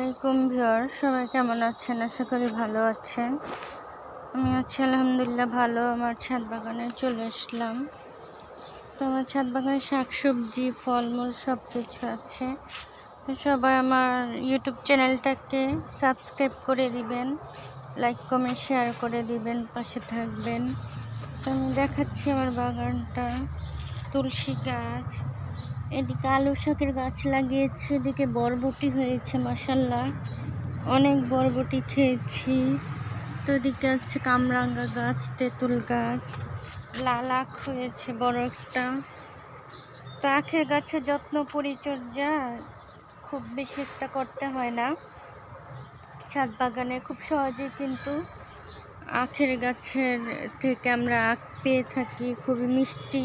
আলাইকুম ভিউয়ার সবাই কেমন আছেন? আশা করি ভালো আছেন। আমি আছি আলহামদুলিল্লাহ ভালো, আমার ছাদ বাগানে চলে আসলাম। তো আমার ছাদ বাগানে শাকসবজি ফলমূল সব কিছু আছে সবাই আমার ইউটিউব চ্যানেলটাকে সাবস্ক্রাইব করে দিবেন, লাইক, কমেন্ট, শেয়ার করে দিবেন, পাশে থাকবেন। তো আমি দেখাচ্ছি আমার বাগানটা। তুলসী গাছ এদিকে আলু শাকের গাছ লাগিয়েছি, এদিকে বরবটি হয়েছে মাসাল্লাহ অনেক বরবটি খেয়েছি। তো এদিকে আছে কামরাঙ্গা গাছ, তেঁতুল গাছ লাল আখ হয়েছে বড় একটা। তো আখের গাছের যত্ন পরিচর্যা, খুব বেশি একটা করতে হয় না। ছাদ বাগানে খুব সহজে কিন্তু আখের গাছের থেকে আমরা আখ পেয়ে থাকি, খুবই মিষ্টি।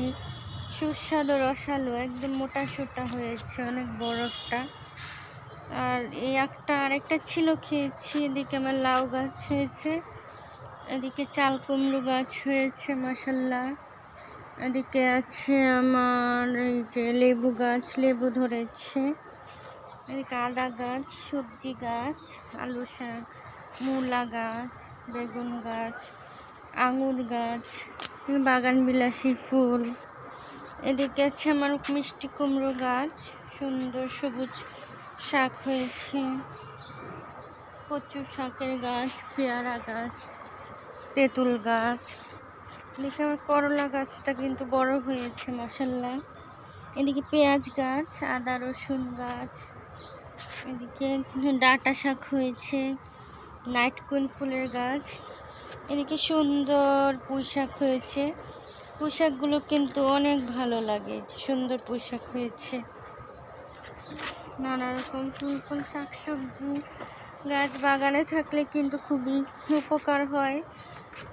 সুস্বাদু, রসালো, একদম মোটা সোটা হয়েছে, অনেক বড় একটা। আর এই একটা আরেকটা ছিল, খেয়েছি, এদিকে আমার লাউ গাছ হয়েছে, এদিকে চাল কুমড়ো গাছ হয়েছে মাসাল্লাহ এদিকে আছে আমার এই যে লেবু গাছ, লেবু ধরেছে। এদিকে আদা গাছ, সবজি গাছ, আলু শাক, মূলা গাছ, বেগুন গাছ, আঙুর গাছ বাগান বিলাসী ফুল। এদিকে আছে আমার মিষ্টি কুমড়ো গাছ, সুন্দর সবুজ শাক হয়েছে কচু শাকের গাছ, পেয়ারা গাছ, তেঁতুল গাছ। এদিকে আমার করলা গাছটা কিন্তু বড় হয়েছে মশাল্লা এদিকে পেঁয়াজ গাছ, আদা, রসুন গাছ। এদিকে ডাটা শাক হয়েছে, নাইট কুইন ফুলের গাছ। এদিকে সুন্দর পুঁই শাক হয়েছে। পোশাকগুলো কিন্তু অনেক ভালো লাগে। সুন্দর পোশাক হয়েছে। নানা রকম ফুল ফুল শাকসবজি, গাছ বাগানে থাকলে কিন্তু খুবই উপকার হয়।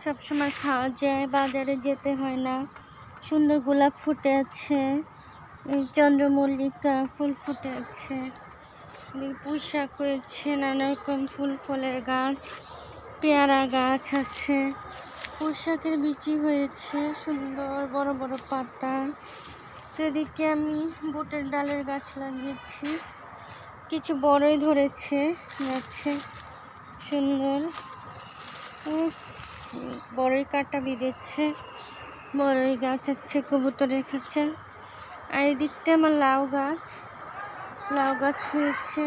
সবসময় খাওয়া যায়, বাজারে যেতে হয় না। সুন্দর গোলাপ ফুটে আছে চন্দ্রমল্লিকা ফুল ফুটে আছে। পোশাক হয়েছে, নানা রকম ফুল, ফলের গাছ, পেয়ারা গাছ আছে। পোশাকের বিচি হয়েছে, সুন্দর বড় বড় পাতা। সেদিকে আমি বুটের ডালের গাছ লাগিয়েছি। কিছু বড়ই ধরেছে, গাছে সুন্দর। বড়ই কাটা বিঁধেছে, বড়ই গাছ আছে কবুতর রেখেছে আর এদিকটা আমার লাউ গাছ লাউ গাছ হয়েছে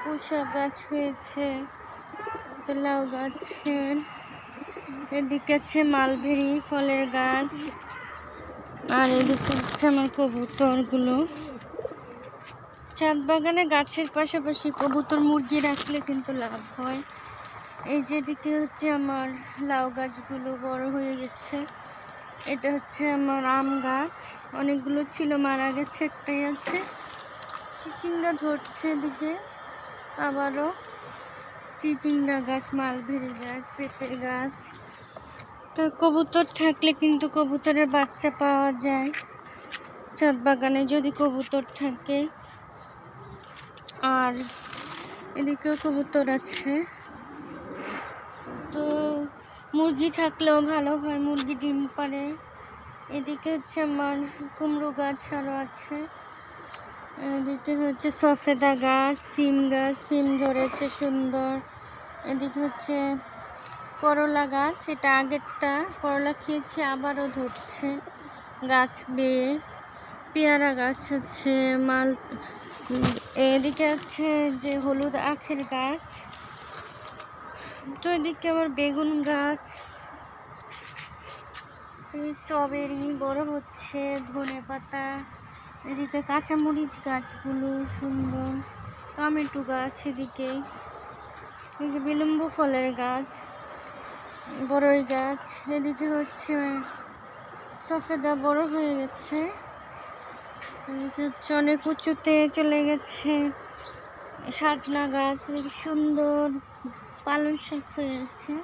পোশাক গাছ হয়েছে লাউ গাছের এদিকে আছে মালভেরি ফলের গাছ, আর এদিকে হচ্ছে আমার কবুতরগুলো। চাঁদ বাগানে গাছের পাশাপাশি কবুতর মুরগি রাখলে কিন্তু লাভ হয়। এই যেদিকে হচ্ছে আমার লাউ গাছগুলো বড় হয়ে গেছে। এটা হচ্ছে আমার আম গাছ। অনেকগুলো ছিল, মারা গেছে, একটাই আছে। চিচিঙ্গা ধরছে এদিকে আবারও। চিচিঙ্গা গাছ, মালভেরি গাছ পেঁপে গাছ। তো কবুতর থাকলে কিন্তু কবুতরের বাচ্চা পাওয়া যায়। চাঁদ বাগানে যদি কবুতর থাকে। আর এদিকেও কবুতর আছে। তো মুরগি থাকলেও ভালো হয়, মুরগি ডিম পারে এদিকে হচ্ছে আমার কুমড়ো গাছ আরও আছে। এদিকে হচ্ছে সফেদা গাছ, সিম গাছ, সিম ধরেছে সুন্দর। এদিকে হচ্ছে করলা গাছ এটা আগেরটা করলা খেয়েছি, আবারও ধরছে। গাছ বেয়ে পেয়ারা গাছ আছে, মাল এদিকে আছে যে হলুদ আখের গাছ, তো এদিকে আবার বেগুন গাছ স্ট্রবেরি, বড় হচ্ছে ধনে পাতা, এদিকে কাঁচামরিচ গাছগুলো সুন্দর, টমেটো গাছ এদিকে এদিকে বিলম্ব ফলের গাছ। বড়ই গাছ, এদিকে হচ্ছে সফেদা বড় হয়ে গেছে। এদিকে হচ্ছে অনেক উঁচুতে চলে গেছে। সাজনা গাছ, এদিকে সুন্দর পালং শাক হয়েছে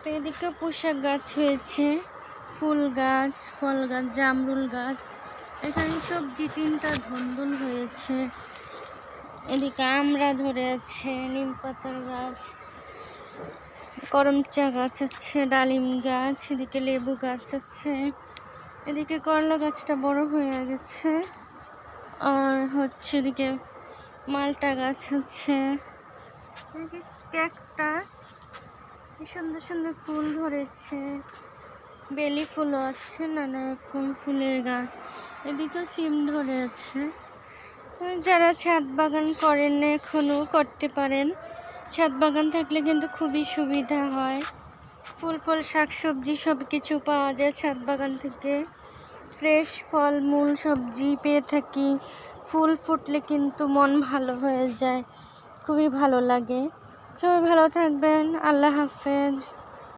তো এদিকে পোশাক গাছ হয়েছে, ফুল গাছ, ফল গাছ, জামরুল গাছ। এখানে সবজি তিনটা ধন্দুল হয়েছে। এদিকে আমরা ধরে আছে নিম পাতার গাছ। করমচা গাছ আছে, ডালিম গাছ, এদিকে লেবু গাছ আছে, এদিকে করলা গাছটা বড় হয়ে গেছে, আর হচ্ছে এদিকে মালটা গাছ আছে ক্যাকটাস, কি সুন্দর সুন্দর ফুল ধরেছে, বেলি ফুলও আছে, নানা রকম ফুলের গাছ এদিকেও সিম ধরে আছে যারা ছাদ বাগান করেন এখনও করতে পারেন। ছাদ বাগান থাকলে কিন্তু খুবই সুবিধা হয়। ফুল ফল, শাকসবজি সব কিছু পাওয়া যায় ছাদ বাগান থেকে। ফ্রেশ ফল, মূল সবজি পেয়ে থাকি। ফুল ফুটলে কিন্তু মন ভালো হয়ে যায়। খুবই ভালো লাগে। সবাই ভালো থাকবেন। আল্লাহ হাফেজ।